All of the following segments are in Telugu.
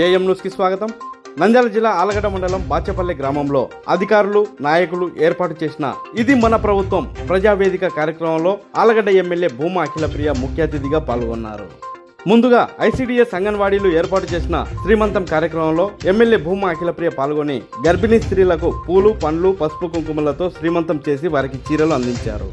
కేఎం న్యూస్కి స్వాగతం. నంద్యాల జిల్లా ఆలగడ్డ మండలం బాచపల్లి గ్రామంలో అధికారులు నాయకులు ఏర్పాటు చేసిన ఇది మన ప్రభుత్వం ప్రజావేదిక కార్యక్రమంలో ఆలగడ్డ ఎమ్మెల్యే భూమా అఖిలప్రియ ముఖ్య అతిథిగా పాల్గొన్నారు. ముందుగా ఐసీడీఎస్ అంగన్వాడీలు ఏర్పాటు చేసిన శ్రీమంతం కార్యక్రమంలో ఎమ్మెల్యే భూమా అఖిలప్రియ పాల్గొని గర్భిణీ స్త్రీలకు పూలు పండ్లు పసుపు కుంకుమలతో శ్రీమంతం చేసి వారికి చీరలు అందించారు.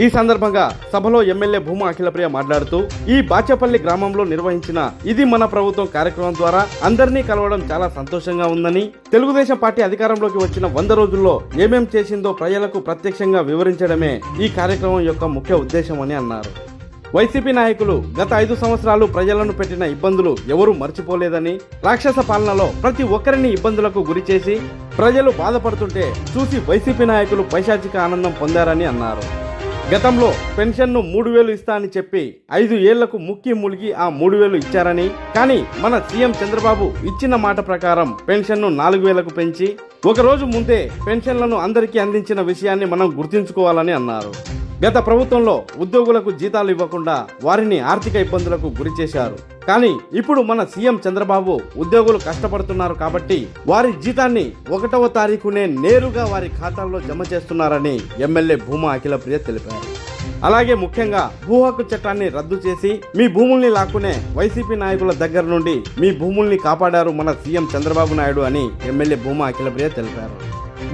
ఈ సందర్భంగా సభలో ఎమ్మెల్యే భూమా అఖిలప్రియ మాట్లాడుతూ ఈ బాచపల్లి గ్రామంలో నిర్వహించిన ఇది మన ప్రభుత్వం కార్యక్రమం ద్వారా అందరినీ కలవడం చాలా సంతోషంగా ఉందని తెలుగుదేశం పార్టీ అధికారంలోకి వచ్చిన వంద రోజుల్లో ఏమేం చేసిందో ప్రజలకు ప్రత్యక్షంగా వివరించడమే ఈ కార్యక్రమం యొక్క ముఖ్య ఉద్దేశమని అన్నారు. వైసీపీ నాయకులు గత ఐదు సంవత్సరాలు ప్రజలను పెట్టిన ఇబ్బందులు ఎవరూ మర్చిపోలేదని రాక్షస పాలనలో ప్రతి ఒక్కరిని ఇబ్బందులకు గురి చేసి ప్రజలు బాధపడుతుంటే చూసి వైసీపీ నాయకులు పైశాచిక ఆనందం పొందారని అన్నారు. గతంలో పెన్షన్ను మూడు వేలు ఇస్తా అని చెప్పి ఐదు ఏళ్ళకు ముక్కి ములిగి ఆ మూడు వేలు ఇచ్చారని కానీ మన సీఎం చంద్రబాబు ఇచ్చిన మాట ప్రకారం పెన్షన్ను నాలుగు వేలకు పెంచి ఒక రోజు ముందే పెన్షన్లను అందరికీ అందించిన విషయాన్ని మనం గుర్తుంచుకోవాలని అన్నారు. గత ప్రభుత్వంలో ఉద్యోగులకు జీతాలు ఇవ్వకుండా వారిని ఆర్థిక ఇబ్బందులకు గురి చేశారు. కానీ ఇప్పుడు మన సీఎం చంద్రబాబు ఉద్యోగులు కష్టపడుతున్నారు కాబట్టి వారి జీతాన్ని ఒకటవ తారీఖునే నేరుగా వారి ఖాతాల్లో జమ చేస్తున్నారని ఎమ్మెల్యే భూమా అఖిలప్రియ తెలిపారు. అలాగే ముఖ్యంగా భూ హక్కు చట్టాన్ని రద్దు చేసి మీ భూముల్ని లాక్కునే వైసీపీ నాయకుల దగ్గర నుండి మీ భూముల్ని కాపాడారు మన సీఎం చంద్రబాబు నాయుడు అని ఎమ్మెల్యే భూమా అఖిలప్రియ తెలిపారు.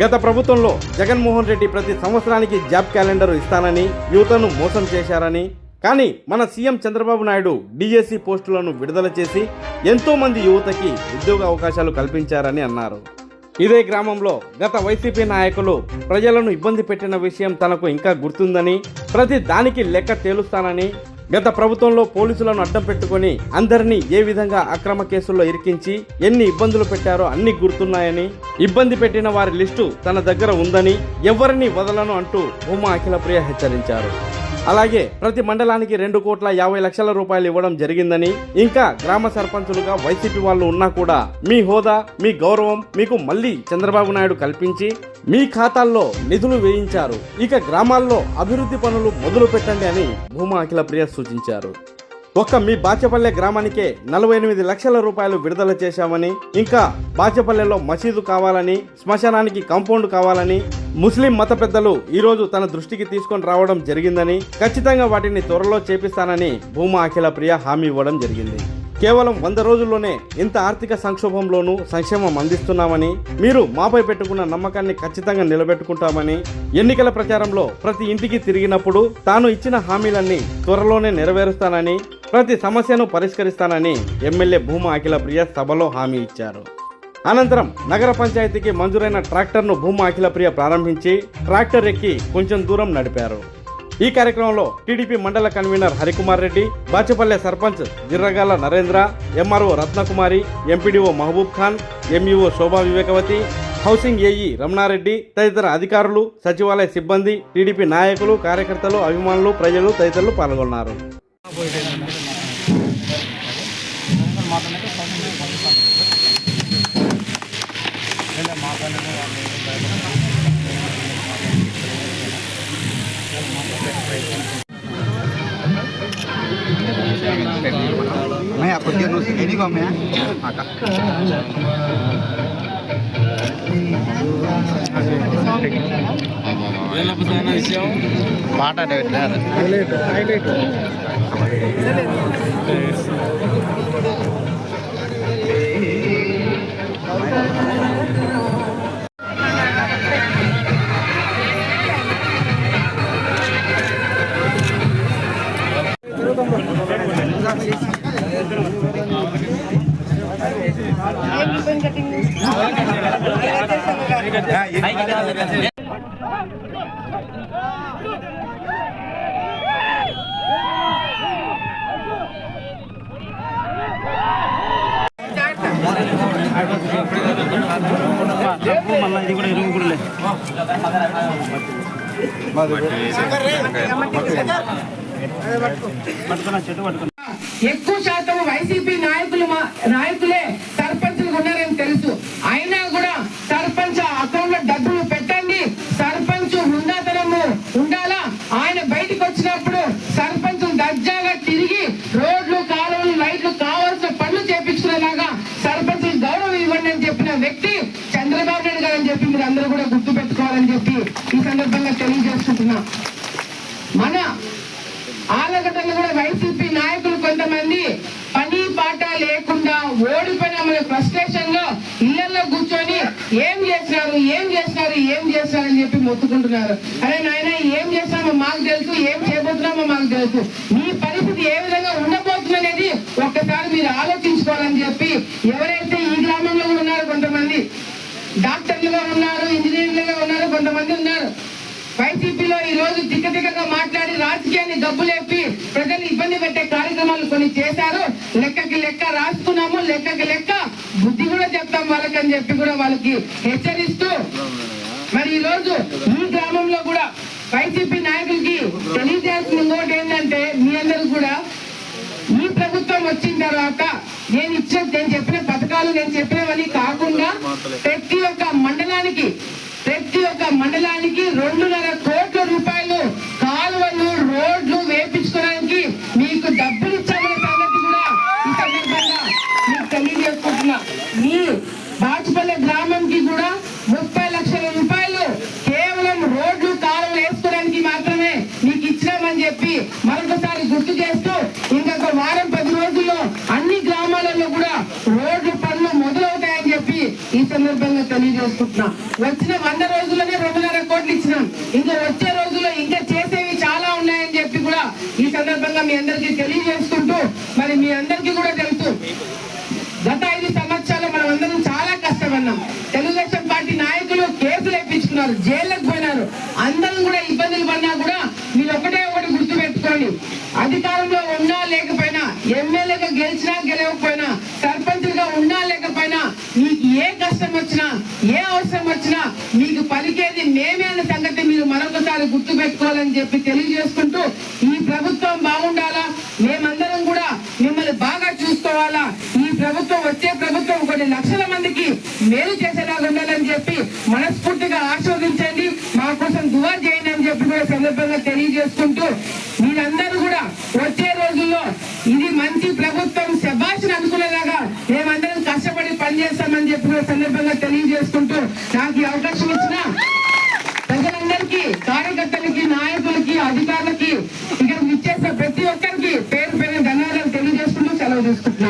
గత ప్రభుత్వంలో జగన్మోహన్ రెడ్డి ప్రతి సంవత్సరానికి జాబ్ క్యాలెండర్ ఇస్తానని యువతను మోసం చేశారని కానీ మన సీఎం చంద్రబాబు నాయుడు డిఎస్సి పోస్టులను విడుదల చేసి ఎంతో మంది యువతకి ఉద్యోగ అవకాశాలు కల్పించారని అన్నారు. ఇదే గ్రామంలో గత వైసీపీ నాయకులు ప్రజలను ఇబ్బంది పెట్టిన విషయం తనకు ఇంకా గుర్తుందని ప్రతి దానికి లెక్క తేలుస్తానని గత ప్రభుత్వంలో పోలీసులను అడ్డం పెట్టుకుని అందరినీ ఏ విధంగా అక్రమ కేసుల్లో ఇరికించి ఎన్ని ఇబ్బందులు పెట్టారో అన్ని గుర్తున్నాయని ఇబ్బంది పెట్టిన వారి లిస్టు తన దగ్గర ఉందని ఎవరిని వదలను అంటూ భూమా అఖిలప్రియ హెచ్చరించారు. అలాగే ప్రతి మండలానికి రెండు కోట్ల యాభై లక్షల రూపాయలు ఇవ్వడం జరిగిందని ఇంకా గ్రామ సర్పంచులుగా వైసీపీ వాళ్ళు ఉన్నా కూడా మీ హోదా మీ గౌరవం మీకు మళ్ళీ చంద్రబాబు నాయుడు కల్పించి మీ ఖాతాల్లో నిధులు వేయించారు. ఇక గ్రామాల్లో అభివృద్ధి పనులు మొదలు పెట్టండి అని భూమా అఖిలప్రియ సూచించారు. ఒక్క మీ బాచపల్లె గ్రామానికే నలభై ఎనిమిది లక్షల రూపాయలు విడుదల చేశామని ఇంకా బాచపల్లెలో మసీదు కావాలని శ్మశానానికి కాంపౌండ్ కావాలని ముస్లిం మత పెద్దలు ఈరోజు తన దృష్టికి తీసుకొని రావడం జరిగిందని ఖచ్చితంగా వాటిని త్వరలో చేపిస్తానని భూమా అఖిల ప్రియ హామీ ఇవ్వడం జరిగింది. కేవలం వంద రోజుల్లోనే ఇంత ఆర్థిక సంక్షోభంలోనూ సంక్షేమం అందిస్తున్నామని మీరు మాపై పెట్టుకున్న నమ్మకాన్ని ఖచ్చితంగా నిలబెట్టుకుంటామని ఎన్నికల ప్రచారంలో ప్రతి ఇంటికి తిరిగినప్పుడు తాను ఇచ్చిన హామీలన్నీ త్వరలోనే నెరవేరుస్తానని ప్రతి సమస్యను పరిష్కరిస్తానని ఎమ్మెల్యే భూమా అఖిల ప్రియ సభలో హామీ ఇచ్చారు. అనంతరం నగర పంచాయతీకి మంజూరైన ట్రాక్టర్ను భూమా అఖిల ప్రియ ప్రారంభించి ట్రాక్టర్ ఎక్కి కొంచెం దూరం నడిపారు. ఈ కార్యక్రమంలో టీడీపీ మండల convener Harikumar Reddy Bachepalle sarpanch Jirragala Narendra MRO Ratnakumari MPDO Mahaboob Khan MEO Shobha Vivekavathi housing AE Ramana Reddy తదితర అధికారులు సచివాలయ సిబ్బంది టీడీపీ నాయకులు కార్యకర్తలు అభిమానులు ప్రజలు తదితరులు పాల్గొన్నారు. मैं आपको दिया नो एनी को मैं आका ఇది కూడా ఎక్కువ శాతం వైసీపీ నాయకులు మా- నాయకులే సర్పంచులు ఉన్నారని తెలుసు అయినా కూడా సర్పంచ్ అకౌంట్లో డబ్బులు పెట్టండి సర్పంచ్ హుందాతనము ఉండాలా ఆయన బయటికి వచ్చినప్పుడు సర్పంచ్ దర్జాగా తిరిగి రోడ్లు కాలువలు లైట్లు కావాల్సిన పనులు చేపించుకునేలాగా సర్పంచ్ చేస్తానని చెప్పిన వ్యక్తి చంద్రబాబు నాయుడు గారు అని చెప్పి మీరు అందరూ కూడా అని చెప్పి ఈ సందర్భంగా తెలియజేసుకుంటున్నా. మన ఆలగడ్డలు కూడా వైసీపీ నాయకులు కొంతమంది పని పాట లేకుండా ఓడిపోయిన మన ఫ్రస్ట్రేషన్లో ఇళ్ళలో కూర్చొని ఏం చేసినారు ఏం చేసినారు ఏం చేసినారు అని చెప్పి మొత్తుకుంటున్నారు. అరే నాయన ఏం చేస్తామో మాకు తెలుసు ఏం చేయబోతున్నామో మాకు తెలుసు. మీ పరిస్థితి ఏ విధంగా ఉండబోతుంది అనేది ఒక్కసారి మీరు ఆలోచించుకోవాలని చెప్పి ఎవరైతే ఈ గ్రామంలో ఉన్నారు కొంతమంది డాక్టర్లుగా ఉన్నారు ఇంజనీర్లుగా మంది ఉన్నారు. వైసీపీలో ఈ రోజు తిక్కతిక్కగా మాట్లాడి రాజకీయాన్ని డబ్బులేపి ప్రజలు ఇబ్బంది పెట్టే కార్యక్రమాలు కొన్ని చేశారు. లెక్కకి లెక్క రాసుకున్నాము లెక్కకి లెక్క బుద్ధి కూడా చెప్తాం వాళ్ళకని చెప్పి కూడా వాళ్ళకి హెచ్చరిస్తూ. మరి ఈ రోజు ఈ గ్రామంలో కూడా వైసీపీ నాయకులకి తెలియజేయాల్సిన ఇంకోటి ఏంటంటే మీ అందరూ కూడా ఈ ప్రభుత్వం వచ్చిన తర్వాత నేను ఇచ్చే నేను చెప్పిన పథకాలు నేను చెప్పినవని కాకుండా ప్రతి ఒక్క మండలానికి ప్రతి ఒక్క మండలానికి రెండున్నర కోట్ల రూపాయలు కాలువలు రోడ్లు వేపించుకోవడానికి మీకు డబ్బులు ఇచ్చామనే సంగతి కూడా ఈ సందర్భంగా మీకు తెలియజేసుకుంటున్నా మీ బాచుపల్లె గ్రామంకి కూడా ముప్పై లక్షల రూపాయలు కేవలం రోడ్లు కాలువలు వేసుకోవడానికి మాత్రమే మీకు ఇచ్చినామని చెప్పి మరొకసారి గుర్తు చేస్తూ ఇంకొక వారం పది రోజుల్లో అన్ని గ్రామాలలో కూడా రోడ్లు పనులు మొదలవుతాయని చెప్పి ఈ సందర్భంగా తెలియజేసుకుంటున్నా. వచ్చిన వంద రోజుల్లోనే రెండున్నర కోట్లు ఇచ్చినాం. ఇంకా వచ్చే రోజుల్లో ఇంకా చేసేవి చాలా ఉన్నాయని చెప్పి కూడా ఈ సందర్భంగా మీ అందరికీ తెలియజేసుకుంటూ మరి మీ అందరికీ కూడా తెలుసు. గత ఐదు సంవత్సరాలు మనం అందరం చాలా కష్టపడినాం తెలుగు పార్టీ నాయకులు కేసులు వేయించుకున్నారు జైళ్ళకు పోయినారు అందరం కూడా ఇబ్బందులు పడినా కూడా మీరు ఒకటే ఒకటి గుర్తు పెట్టుకోండి అధికారంలో ఉన్నా లేకపోయినా ఎమ్మెల్యేగా గెలిచినా గెలవకపోయినా సర్పంచ్గా ఉన్నా లేకపోయినా మీకు ఏ కష్టం వచ్చినా ఏ అవసరం వచ్చినా మీకు పలికేది మేమే అన్న సంగతి మీరు మరొకసారి గుర్తు పెట్టుకోవాలని చెప్పి తెలియజేసుకుంటూ ఈ ప్రభుత్వం బాగుండాలా? మేమందరం కూడా మిమ్మల్ని బాగా చూసుకోవాలా? ఈ ప్రభుత్వం వచ్చే ప్రభుత్వం కొన్ని లక్షల మందికి మేలు చేసేలాగా ఉండాలని చెప్పి మనస్ఫూర్తిగా ఆస్వాదించండి మా కోసం దువా చేయండి అని చెప్పి కూడా సందర్భంగా తెలియజేసుకుంటూ మీరందరూ కూడా వచ్చే రోజుల్లో ఇది మంచి ప్రభుత్వం శబాష్ అనుకునే